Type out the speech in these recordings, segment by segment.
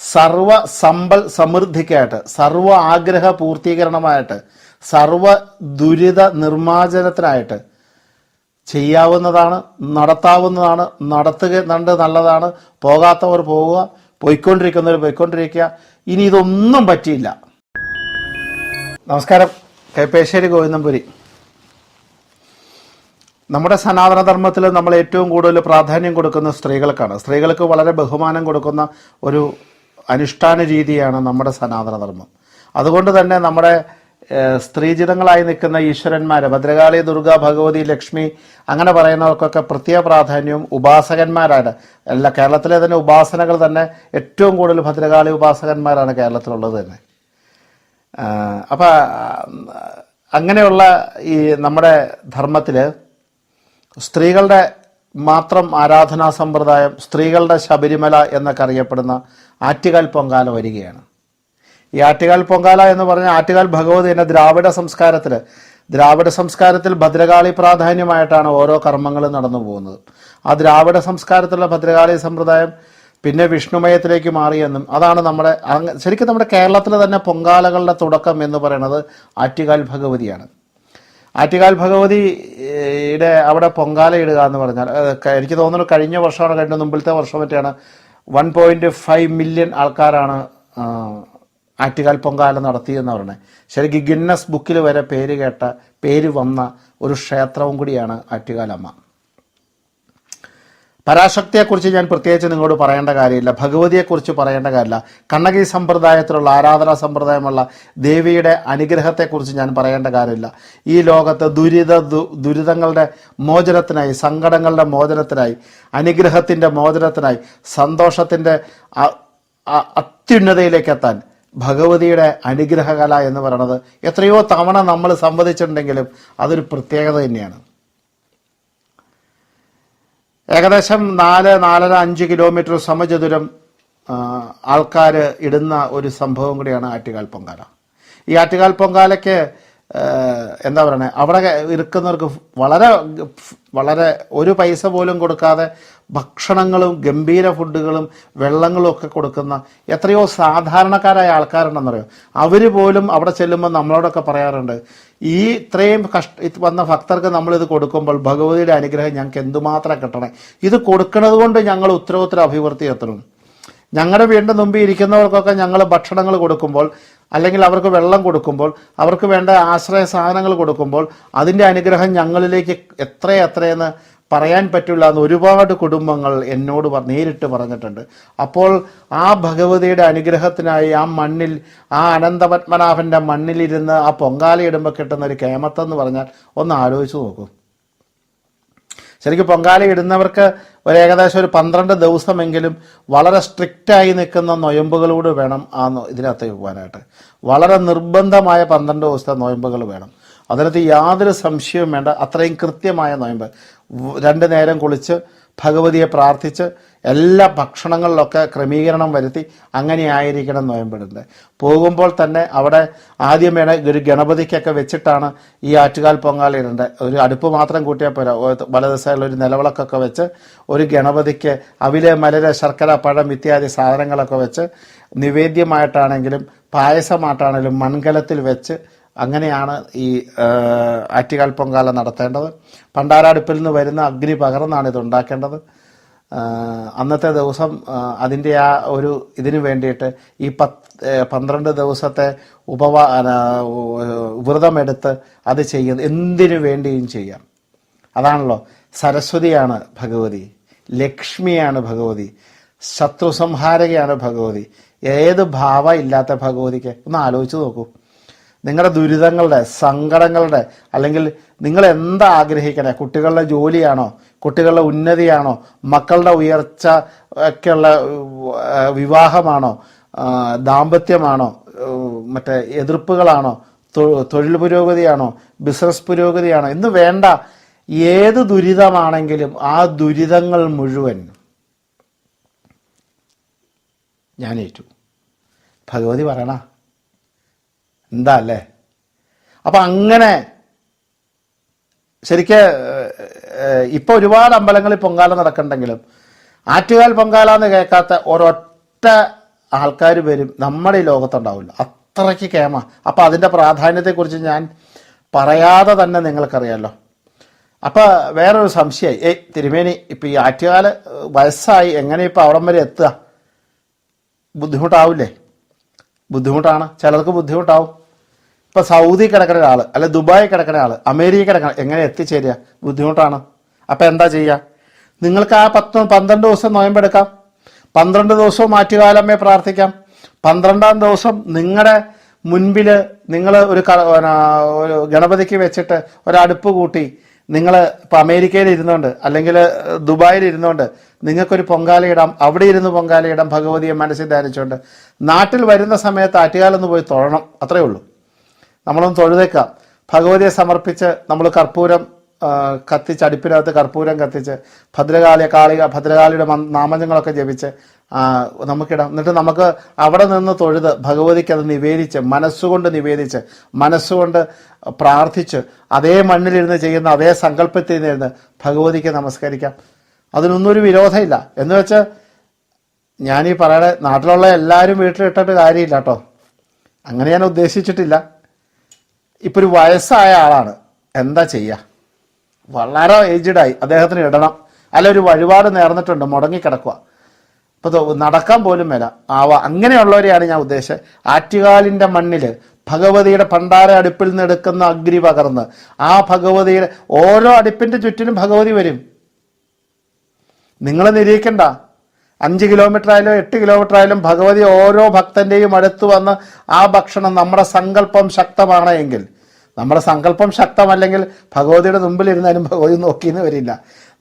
സർവ സമ്പൽ സമൃദ്ധിക്കായിട്ട് സർവ ആഗ്രഹ പൂർത്തീകരണമായിട്ട് സർവ ദുരിത നിർമ്മാർജനത്തിനായിട്ട് ചെയ്യാവുന്നതാണ് നടത്താവുന്നതാണ് നടത്തുക നണ്ട് നല്ലതാണ് പോകാത്തവർ പോവുക പോയിക്കൊണ്ടിരിക്കുന്നവർ പോയിക്കൊണ്ടിരിക്കുക. ഇനി ഇതൊന്നും പറ്റിയില്ല. നമസ്കാരം. കൈപ്പേശ്ശേരി ഗോവിന്ദംപുരി നമ്മുടെ സനാതനധർമ്മത്തിൽ നമ്മൾ ഏറ്റവും കൂടുതൽ പ്രാധാന്യം കൊടുക്കുന്ന സ്ത്രീകൾക്കാണ്. സ്ത്രീകൾക്ക് വളരെ ബഹുമാനം കൊടുക്കുന്ന ഒരു അനുഷ്ഠാന രീതിയാണ് നമ്മുടെ സനാതനധർമ്മം. അതുകൊണ്ട് തന്നെ നമ്മുടെ സ്ത്രീജിതങ്ങളായി നിൽക്കുന്ന ഈശ്വരന്മാരെ ഭദ്രകാളി ദുർഗ ഭഗവതി ലക്ഷ്മി അങ്ങനെ പറയുന്നവർക്കൊക്കെ പ്രത്യേക പ്രാധാന്യവും ഉപാസകന്മാരാണ്. അല്ല കേരളത്തിലെ തന്നെ ഉപാസനകൾ തന്നെ ഏറ്റവും കൂടുതൽ ഭദ്രകാളി ഉപാസകന്മാരാണ് കേരളത്തിലുള്ളത് തന്നെ. അപ്പോൾ അങ്ങനെയുള്ള ഈ നമ്മുടെ ധർമ്മത്തിൽ സ്ത്രീകളുടെ മാത്രം ആരാധനാ സമ്പ്രദായം സ്ത്രീകളുടെ ശബരിമല എന്നൊക്കെ അറിയപ്പെടുന്ന ആറ്റുകാൽ പൊങ്കാല വരികയാണ്. ഈ ആറ്റുകാൽ പൊങ്കാല എന്ന് പറഞ്ഞ ആറ്റുകാൽ ഭഗവതി എന്ന ദ്രാവിഡ സംസ്കാരത്തിൽ ദ്രാവിഡ സംസ്കാരത്തിൽ ഭദ്രകാളി പ്രാധാന്യമായിട്ടാണ് ഓരോ കർമ്മങ്ങളും നടന്നു പോകുന്നത്. ആ ദ്രാവിഡ സംസ്കാരത്തിലുള്ള ഭദ്രകാളി സമ്പ്രദായം പിന്നെ വിഷ്ണുമയത്തിലേക്ക് മാറിയെന്നും അതാണ് നമ്മുടെ ശരിക്കും നമ്മുടെ കേരളത്തിൽ തന്നെ പൊങ്കാലകളുടെ തുടക്കം എന്ന് പറയുന്നത് ആറ്റുകാൽ ഭഗവതിയാണ്. ആറ്റുകാൽ ഭഗവതിയുടെ അവിടെ പൊങ്കാല ഇടുക എന്ന് പറഞ്ഞാൽ എനിക്ക് തോന്നുന്നു കഴിഞ്ഞ വർഷമാണ് കഴിഞ്ഞ മുമ്പിലത്തെ വർഷം മറ്റാണ് വൺ പോയിന്റ് ഫൈവ് മില്യൺ ആൾക്കാരാണ് ആറ്റുകാൽ പൊങ്കാല നടത്തിയെന്ന് പറയുന്നത് ശരിക്കും ഗിന്നസ് ബുക്കിൽ വരെ പേര് കേട്ട പേര് വന്ന ഒരു ക്ഷേത്രവും കൂടിയാണ് ആറ്റുകാലമ്മ പരാശക്തിയെക്കുറിച്ച് ഞാൻ പ്രത്യേകിച്ച് നിങ്ങളോട് പറയേണ്ട കാര്യമില്ല. ഭഗവതിയെക്കുറിച്ച് പറയേണ്ട കാര്യമില്ല. കണ്ണകി സമ്പ്രദായത്തിലുള്ള ആരാധനാ സമ്പ്രദായമുള്ള ദേവിയുടെ അനുഗ്രഹത്തെക്കുറിച്ച് ഞാൻ പറയേണ്ട കാര്യമില്ല. ഈ ലോകത്ത് ദുരിത ദുരിതങ്ങളുടെ മോചനത്തിനായി സങ്കടങ്ങളുടെ മോചനത്തിനായി അനുഗ്രഹത്തിന്റെ മോചനത്തിനായി സന്തോഷത്തിന്റെ അത്യുന്നതയിലേക്ക് എത്താൻ ഭഗവതിയുടെ അനുഗ്രഹകല എന്ന് പറയുന്നത് എത്രയോ തവണ നമ്മൾ സംവദിച്ചിട്ടുണ്ടെങ്കിലും അതൊരു പ്രത്യേകത തന്നെയാണ്. ഏകദേശം നാല് നാലര അഞ്ച് കിലോമീറ്റർ സമചതുരം ആൾക്കാർ ഇടുന്ന ഒരു സംഭവം കൂടിയാണ് ആറ്റുകാൽ പൊങ്കാല. ഈ ആറ്റുകാൽ പൊങ്കാലയ്ക്ക് എന്താ പറയുന്നത് അവിടെ ഇരിക്കുന്നവർക്ക് വളരെ വളരെ ഒരു പൈസ പോലും കൊടുക്കാതെ ഭക്ഷണങ്ങളും ഗംഭീര ഫുഡുകളും വെള്ളങ്ങളും ഒക്കെ കൊടുക്കുന്ന എത്രയോ സാധാരണക്കാരായ ആൾക്കാരുണ്ടെന്നറിയോ? അവർ പോലും അവിടെ ചെല്ലുമ്പോൾ നമ്മളോടൊക്കെ പറയാറുണ്ട് ഈ ഇത്രയും കഷ്ട വന്ന ഭക്തർക്ക് നമ്മളിത് കൊടുക്കുമ്പോൾ ഭഗവതിയുടെ അനുഗ്രഹം ഞങ്ങൾക്ക് എന്തുമാത്രം കിട്ടണേ. ഇത് കൊടുക്കുന്നത് കൊണ്ട് ഞങ്ങൾ ഉത്തരോത്തര അഭിവൃദ്ധി എത്തണം. ഞങ്ങളുടെ വീടിന്റെ മുമ്പിൽ ഇരിക്കുന്നവർക്കൊക്കെ ഞങ്ങൾ ഭക്ഷണങ്ങൾ കൊടുക്കുമ്പോൾ അല്ലെങ്കിൽ അവർക്ക് വെള്ളം കൊടുക്കുമ്പോൾ അവർക്ക് വേണ്ട ആശ്രയ സാധനങ്ങൾ കൊടുക്കുമ്പോൾ അതിന്റെ അനുഗ്രഹം ഞങ്ങളിലേക്ക് എത്ര എത്രയെന്ന് പറയാൻ പറ്റില്ല എന്ന് ഒരുപാട് കുടുംബങ്ങൾ എന്നോട് നേരിട്ട് പറഞ്ഞിട്ടുണ്ട്. അപ്പോൾ ആ ഭഗവതിയുടെ അനുഗ്രഹത്തിനായി ആ മണ്ണിൽ ആ അനന്തപത്മനാഭന്റെ മണ്ണിലിരുന്ന് ആ പൊങ്കാലയിടുമ്പോൾ കിട്ടുന്ന ഒരു കേമത്തെന്ന് പറഞ്ഞാൽ ഒന്ന് ആലോചിച്ച് നോക്കൂ. ശരിക്കും പൊങ്കാല ഇടുന്നവർക്ക് ഒരു ഏകദേശം ഒരു പന്ത്രണ്ട് ദിവസമെങ്കിലും വളരെ സ്ട്രിക്റ്റായി നിൽക്കുന്ന നൊയമ്പുകളോട് വേണം ആ ഇതിനകത്ത് പോകാനായിട്ട്. വളരെ നിർബന്ധമായ പന്ത്രണ്ട് ദിവസത്തെ നൊയമ്പുകൾ വേണം. അതിനകത്ത് യാതൊരു സംശയവും വേണ്ട. അത്രയും കൃത്യമായ നൊയമ്പ്. രണ്ട് നേരം കുളിച്ച് ഭഗവതിയെ പ്രാർത്ഥിച്ച് എല്ലാ ഭക്ഷണങ്ങളിലൊക്കെ ക്രമീകരണം വരുത്തി അങ്ങനെ ആയിരിക്കണം നോയമ്പിടുന്നത്. പോകുമ്പോൾ തന്നെ അവിടെ ആദ്യം വേണ ഒരു ഗണപതിക്കൊക്കെ വെച്ചിട്ടാണ് ഈ ആറ്റുകാൽ പൊങ്കാല ഇടേണ്ടത്. ഒരു അടുപ്പ് മാത്രം കൂട്ടിയാൽ പോരാ. വലത് ഒരു നിലവിളക്കൊക്കെ വെച്ച് ഒരു ഗണപതിക്ക് അവിലെ മലര ശർക്കര പഴം ഇത്യാദി സാധനങ്ങളൊക്കെ വെച്ച് നിവേദ്യമായിട്ടാണെങ്കിലും പായസമായിട്ടാണെങ്കിലും മൺകലത്തിൽ വെച്ച് അങ്ങനെയാണ് ഈ ആറ്റുകാൽ പൊങ്കാല നടത്തേണ്ടത്. പണ്ടാരടുപ്പിൽ നിന്ന് വരുന്ന അഗ്നി പകർന്നാണ് ഇത് ഉണ്ടാക്കേണ്ടത്. അന്നത്തെ ദിവസം അതിന്റെ ആ ഒരു ഇതിനു വേണ്ടിയിട്ട് ഈ പത്ത് പന്ത്രണ്ട് ദിവസത്തെ ഉപവാ വ്രതമെടുത്ത് അത് ചെയ്യുന്നത് എന്തിനു വേണ്ടിയും ചെയ്യാം. അതാണല്ലോ സരസ്വതിയാണ് ഭഗവതി ലക്ഷ്മിയാണ് ഭഗവതി ശത്രു സംഹാരകയാണ് ഭഗവതി ഏത് ഭാവ ഇല്ലാത്ത ഭഗവതിക്ക്? ഒന്ന് ആലോചിച്ച് നോക്കൂ. നിങ്ങളുടെ ദുരിതങ്ങളുടെ സങ്കടങ്ങളുടെ അല്ലെങ്കിൽ നിങ്ങൾ എന്താ ആഗ്രഹിക്കണേ കുട്ടികളുടെ ജോലിയാണോ? കുട്ടികളുടെ ഉന്നതിയാണോ? മക്കളുടെ ഉയർച്ച ഒക്കെയുള്ള വിവാഹമാണോ? ദാമ്പത്യമാണോ? മറ്റേ എതിർപ്പുകളാണോ? തൊഴിൽ പുരോഗതിയാണോ? ബിസിനസ് പുരോഗതിയാണോ? എന്ന് വേണ്ട ഏത് ദുരിതമാണെങ്കിലും ആ ദുരിതങ്ങൾ മുഴുവൻ ഞാനേറ്റു ഭഗവതി പറയണ എന്താ അല്ലേ അപ്പൊ അങ്ങനെ ശരിക്ക് ഇപ്പൊ ഒരുപാട് അമ്പലങ്ങളിൽ പൊങ്കാല നടക്കണ്ടെങ്കിലും ആറ്റുകാൽ പൊങ്കാല എന്ന് കേൾക്കാത്ത ഒരൊറ്റ ആൾക്കാർ വരും നമ്മുടെ ഈ ലോകത്തുണ്ടാവില്ല. അത്രയ്ക്ക് കേമ. അപ്പോൾ അതിന്റെ പ്രാധാന്യത്തെക്കുറിച്ച് ഞാൻ പറയാതെ തന്നെ നിങ്ങൾക്കറിയാമല്ലോ അപ്പൊ വേറൊരു സംശയമായി ഏയ് തിരുമേനി ഇപ്പൊ ഈ ആറ്റുകാൽ വയസ്സായി എങ്ങനെ ഇപ്പൊ അവിടം വരെ എത്തുക? ബുദ്ധിമുട്ടാവില്ലേ? ബുദ്ധിമുട്ടാണ്. ചിലർക്ക് ബുദ്ധിമുട്ടാവും. ഇപ്പം സൗദി കിടക്കുന്ന ഒരാൾ അല്ലെ ദുബായി കിടക്കുന്ന ആൾ അമേരിക്ക കിടക്കണം എങ്ങനെ എത്തിച്ചേരുക ബുദ്ധിമുട്ടാണ്. അപ്പോൾ എന്താ ചെയ്യുക നിങ്ങൾക്ക് ആ പത്ത് പന്ത്രണ്ട് ദിവസം നോയമ്പെടുക്കാം പന്ത്രണ്ട് ദിവസവും മാറ്റുകാലമേ പ്രാർത്ഥിക്കാം. പന്ത്രണ്ടാം ദിവസം നിങ്ങളുടെ മുൻപിൽ നിങ്ങൾ ഒരു ഒരു ഗണപതിക്ക് വെച്ചിട്ട് ഒരടുപ്പ് കൂട്ടി നിങ്ങൾ ഇപ്പൊ അമേരിക്കയിൽ ഇരുന്നുകൊണ്ട് അല്ലെങ്കിൽ ദുബായിൽ ഇരുന്നുകൊണ്ട് നിങ്ങൾക്കൊരു പൊങ്കാലയിടാം അവിടെ ഇരുന്ന് പൊങ്കാലയിടാം ഭഗവതിയെ മനസ്സിൽ ധ്യാനിച്ചുകൊണ്ട് നാട്ടിൽ വരുന്ന സമയത്ത് ആറ്റുകാലൊന്ന് പോയി തൊഴണം അത്രയേ ഉള്ളൂ. നമ്മളൊന്ന് തൊഴുതേക്കാം. ഭഗവതിയെ സമർപ്പിച്ച് നമ്മൾ കർപ്പൂരം കത്തിച്ച് അടുപ്പിനകത്ത് കർപ്പൂരം കത്തിച്ച് ഭദ്രകാളിയ കാളിക ഭദ്രകാളിയുടെ നാമജങ്ങളൊക്കെ ജപിച്ച് നമുക്കിടാം. എന്നിട്ട് നമുക്ക് അവിടെ നിന്ന് തൊഴുത് ഭഗവതിക്ക് അത് നിവേദിച്ച് മനസ്സുകൊണ്ട് നിവേദിച്ച് മനസ്സുകൊണ്ട് പ്രാർത്ഥിച്ച് അതേ മണ്ണിലിരുന്ന് ചെയ്യുന്ന അതേ സങ്കല്പത്തിൽ നിന്ന് ഭഗവതിക്ക് നമസ്കരിക്കാം. അതിനൊന്നും ഒരു വിരോധമില്ല. എന്ന് വെച്ച് ഞാനീ പറയണ നാട്ടിലുള്ള എല്ലാവരും വീട്ടിലിട്ടിട്ട് കാര്യമില്ല കേട്ടോ. അങ്ങനെ ഞാൻ ഉദ്ദേശിച്ചിട്ടില്ല. ഇപ്പൊ ഒരു വയസ്സായ ആളാണ്. എന്താ ചെയ്യുക വളരെ ഏജ്ഡായി അദ്ദേഹത്തിന് ഇടണം. അല്ല ഒരു വഴിപാട് നേർന്നിട്ടുണ്ട്. മുടങ്ങിക്കിടക്കുക കിടക്കുക ദോ നടക്കാൻ പോലും മേല. ആവാ. അങ്ങനെയുള്ളവരെയാണ് ഞാൻ ഉദ്ദേശിച്ചത് ആറ്റുകാലിന്റെ മണ്ണിൽ ഭഗവതിയുടെ പണ്ടാര അടുപ്പിൽ നിന്ന് എടുക്കുന്ന അഗ്നി പകർന്ന് ആ ഭഗവതിയുടെ ഓരോ അടുപ്പിന്റെ ചുറ്റിനും ഭഗവതി വരും. നിങ്ങളെ നിരീക്കണ്ട അഞ്ച് കിലോമീറ്റർ ആയാലും എട്ട് കിലോമീറ്റർ ആയാലും ഭഗവതി ഓരോ ഭക്തന്റെയും അടുത്ത് വന്ന് ആ ഭക്ഷണം നമ്മുടെ സങ്കല്പം ശക്തമാണ് എങ്കിൽ നമ്മുടെ സങ്കല്പം ശക്തമല്ലെങ്കിൽ ഭഗവതിയുടെ മുമ്പിൽ ഇരുന്നാലും ഭഗവതി നോക്കിയെന്ന് വരില്ല.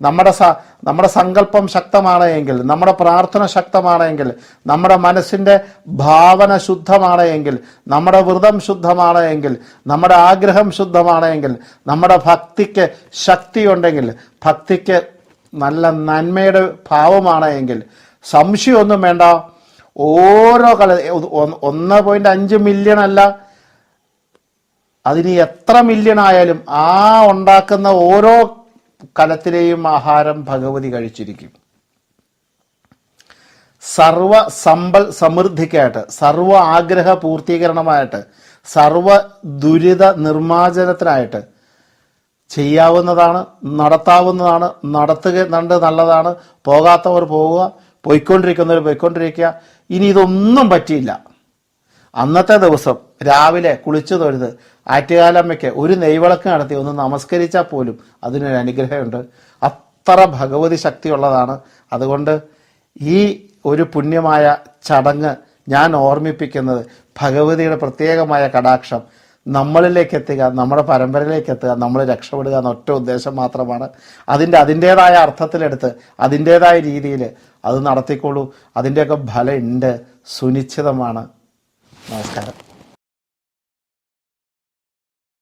നമ്മുടെ സ നമ്മുടെ സങ്കല്പം ശക്തമാണ് എങ്കിൽ നമ്മുടെ പ്രാർത്ഥന ശക്തമാണ് എങ്കിൽ നമ്മുടെ മനസ്സിന്റെ ഭാവന ശുദ്ധമാണ് എങ്കിൽ നമ്മുടെ വ്രതം ശുദ്ധമാണ് എങ്കിൽ നമ്മുടെ ആഗ്രഹം ശുദ്ധമാണ് എങ്കിൽ നമ്മുടെ ഭക്തിക്ക് ശക്തിയുണ്ടെങ്കിൽ ഭക്തിക്ക് നല്ല നന്മയുടെ ഭാവമാണ് എങ്കിൽ സംശയമൊന്നും വേണ്ട. ഓരോ കല ഒന്ന് പോയിന്റ് അഞ്ച് മില്യൺ അല്ല. അതിന് എത്ര മില്യൺ ആയാലും ആ ഉണ്ടാക്കുന്ന ഓരോ കലത്തിലെയും ആഹാരം ഭഗവതി കഴിച്ചിരിക്കും. സർവ സമ്പൽ സമൃദ്ധിക്കായിട്ട് സർവ ആഗ്രഹ പൂർത്തീകരണമായിട്ട് സർവ ദുരിത നിർമ്മാർജനത്തിനായിട്ട് ചെയ്യാവുന്നതാണ് നടത്താവുന്നതാണ് നടത്തുക നല്ലതാണ് പോകാത്തവർ പോവുക പോയിക്കൊണ്ടിരിക്കുന്നവർ പോയിക്കൊണ്ടിരിക്കുക. ഇനി ഇതൊന്നും പറ്റിയില്ല. അന്നത്തെ ദിവസം രാവിലെ കുളിച്ചു തൊഴുത് ആറ്റുകാലമ്മയ്ക്ക് ഒരു നെയ്വിളക്ക് നടത്തി ഒന്ന് നമസ്കരിച്ചാൽ പോലും അതിനൊരു അനുഗ്രഹമുണ്ട്. അത്ര ഭഗവതി ശക്തിയുള്ളതാണ്. അതുകൊണ്ട് ഈ ഒരു പുണ്യമായ ചടങ്ങ് ഞാൻ ഓർമ്മിപ്പിക്കുന്നത് ഭഗവതിയുടെ പ്രത്യേകമായ കടാക്ഷം നമ്മളിലേക്ക് എത്തുക നമ്മുടെ പരമ്പരയിലേക്ക് എത്തുക നമ്മൾ രക്ഷപ്പെടുക എന്ന ഒറ്റ ഉദ്ദേശം മാത്രമാണ്. അതിന്റെ അതിന്റേതായ അർത്ഥത്തിലെടുത്ത് അതിന്റേതായ രീതിയിൽ അത് നടത്തിക്കോളൂ. അതിന്റെയൊക്കെ ഫലം ഉണ്ട് സുനിശ്ചിതമാണ്. നമസ്കാരം.